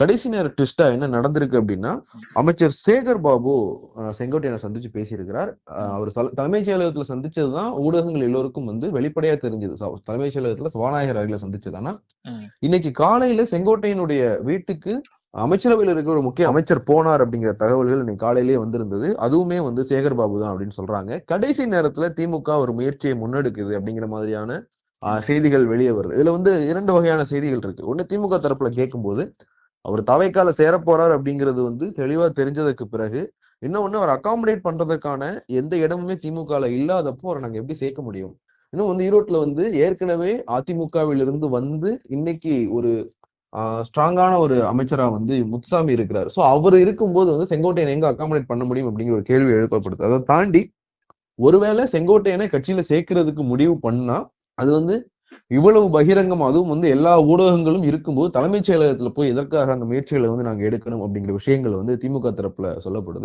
கடைசி நேர ட்விஸ்டா என்ன நடந்திருக்கு அப்படின்னா அமைச்சர் சேகர் பாபு செங்கோட்டையனை சந்திச்சு பேசியிருக்கிறார். அவர் தல- தலைமைச் செயலகத்துல சந்திச்சதுதான் ஊடகங்கள் எல்லோருக்கும் வந்து வெளிப்படையா தெரிஞ்சது. தலைமைச் செயலகத்துல சபாநாயகர் அறையில சந்திச்சது ஆனா ம். இன்னைக்கு காலையில செங்கோட்டையனுடைய வீட்டுக்கு அமைச்சரவையில் இருக்கிற ஒரு முக்கிய அமைச்சர் போனார் அப்படிங்கிற தகவல்கள் இன்னைக்கு காலையிலேயே வந்திருந்தது. அதுவுமே வந்து சேகர் பாபு தான் அப்படின்னு சொல்றாங்க. கடைசி நேரத்துல திமுக ஒரு முயற்சியை முன்னெடுக்குது அப்படிங்கிற மாதிரியான ஆஹ், செய்திகள் வெளியே வருது. இதுல வந்து இரண்டு வகையான செய்திகள் இருக்கு. ஒண்ணு திமுக தரப்புல கேட்கும்போது அவர் தவைக்கால சேரப்போறார் போறார் அப்படிங்கிறது வந்து தெளிவா தெரிஞ்சதுக்கு பிறகு இன்னொன்னு அவர் அகாமடேட் பண்றதுக்கான எந்த இடமுமே திமுகல இல்லாதப்போ அவரை நாங்க எப்படி சேர்க்க முடியும்? இன்னும் வந்து ஈரோட்ல வந்து ஏற்கனவே அதிமுகவிலிருந்து வந்து இன்னைக்கு ஒரு ஸ்ட்ராங்கான ஒரு அமைச்சரா வந்து முத்துசாமி இருக்கிறார். சோ அவர் இருக்கும்போது வந்து செங்கோட்டையன் எங்க அகாமடேட் பண்ண முடியும் அப்படிங்கிற ஒரு கேள்வி எழுப்பப்படுது. அதை தாண்டி ஒருவேளை செங்கோட்டையனை கட்சியில சேர்க்கறதுக்கு முடிவு பண்ணா அது வந்து இவ்வளவு பகிரங்கம் அதுவும் வந்து எல்லா ஊடகங்களும் இருக்கும்போது தலைமைச் செயலகத்துல போய் எதற்காக அந்த முயற்சிகளை வந்து நாங்க எடுக்கணும் அப்படிங்கிற விஷயங்கள் வந்து திமுக தரப்புல சொல்லப்படுது.